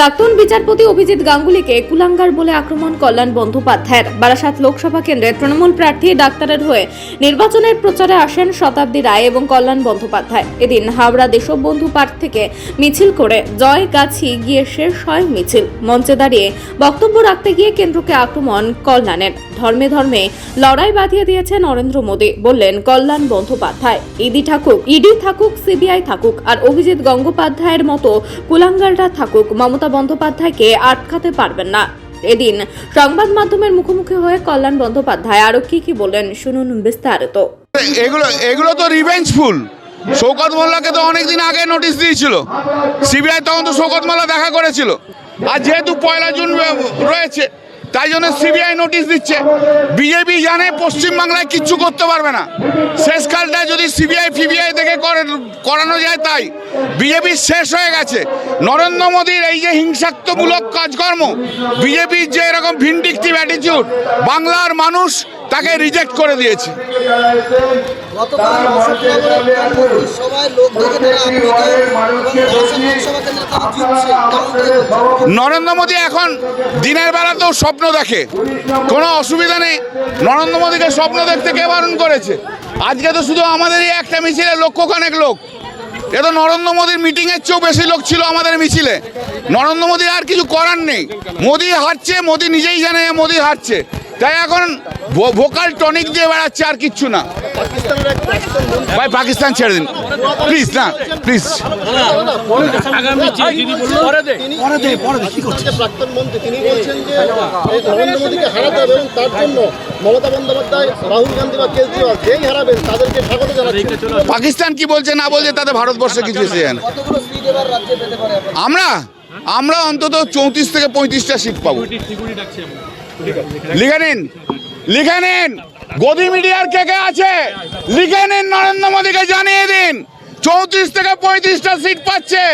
প্রাক্তন বিচারপতি অভিজিৎ গাঙ্গুলিকে কুলাঙ্গার বলে আক্রমণ কল্যাণ বন্দ্যোপাধ্যায়ের। বারাসাত লোকসভা কেন্দ্রের তৃণমূল প্রার্থী ডাক্তারের হয়ে নির্বাচনের প্রচারে আসেন শতাব্দী রায় এবং কল্যাণ বন্দ্যোপাধ্যায়। এদিন হাওড়া দেশবন্ধু পার্ক থেকে মিছিল করে জয় গাছি গিয়ে শেষ হয় মিছিল। মঞ্চে দাঁড়িয়ে বক্তব্য রাখতে গিয়ে কেন্দ্রকে আক্রমণ কল্যাণের। ধর্মে ধর্মে লড়াই বাঁধিয়ে দিয়েছে নরেন্দ্র মোদী, বললেন কল্যাণ বন্দ্যোপাধ্যায়। ইডি থাকুক ইডি থাকুক, সিবিআই থাকুক, আর অভিজিৎ গঙ্গোপাধ্যায়ের মতো কুলাঙ্গাররা থাকুক, মমতা বন্দ্যোপাধ্যায়কে আটকাতে পারবেন না। এদিন সংবাদ মাধ্যমের মুখোমুখি হয়ে কল্যাণ বন্দ্যোপাধ্যায় আরও কি কি বলেন শুনুন বিস্তারিত। এগুলো এগুলো তো রিভেঞ্জফুল শৌকত মোল্লাকে তো অনেকদিন আগে নোটিশ দিয়েছিল। সিবিআই তখন তো শৌকত মোল্লা দেখা করেছিল। আর যেহেতু পয়লা জুন রয়েছে তাই জন্য সিবিআই নোটিশ দিচ্ছে। বিজেপি জানে পশ্চিমবাংলায় কিচ্ছু করতে পারবে না। শেষকালটা যদি সিবিআই ফিবিআই থেকে করে করানো যায় তাই। বিজেপি শেষ হয়ে গেছে। নরেন্দ্র মোদীর এই যে হিংসাত্মমূলক কাজকর্ম বিজেপির যে এরকম ভিন্ডিকটিভ অ্যাটিটিউড বাংলার মানুষ তাকে রিজেক্ট করে দিয়েছে। নরেন্দ্র মোদী এখন দিনের বেলাতেও স্বপ্ন দেখে। কোনো অসুবিধা নেই। নরেন্দ্র মোদীকে স্বপ্ন দেখতে কে বারণ করেছে? আজকে তো শুধু আমাদেরই একটা মিছিলে লক্ষখানেক লোক। এ তো নরেন্দ্র মোদীর মিটিংয়ের চেয়েও বেশি লোক ছিল আমাদের মিছিলে। নরেন্দ্র মোদীর আর কিছু করার নেই। মোদী হারছে মোদী নিজেই জানে মোদী হারছে। তাই এখন ভোকাল টনিক দিয়ে বেড়াচ্ছে আর কিচ্ছু না। ভাই পাকিস্তান ছেড়ে দিন। প্লিজ না প্লিজ যে প্রাক্তন মন্ত্রী তিনি বলছেন যে এই নরেন্দ্র মোদীকে হারাতে হবে এবং তার জন্য মমতা বন্দ্যোপাধ্যায় রাহুল গান্ধী বা কেজরিওয়াল যেই হারাবেন তাদেরকে স্বাগত জানাচ্ছেন পাকিস্তান কি বলছে না বলছে তাতে ভারতবর্ষে কিছু এসে যায় না? আমরা? আমরা অন্তত চৌত্রিশ থেকে পঁয়ত্রিশটা সিট পাবো। লিখে নিন। লিখে নিন। গদি মিডিয়ার কে কে আছে? লিখে নিন নরেন্দ্র মোদীকে জানিয়ে দিন। চৌত্রিশ থেকে পঁয়ত্রিশটা সিট পাচ্ছে।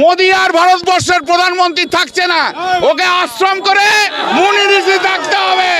মোদী আর ভারতবর্ষের প্রধানমন্ত্রী থাকছে না। ওকে আশ্রম করে মুনি ঋষি থাকতে হবে।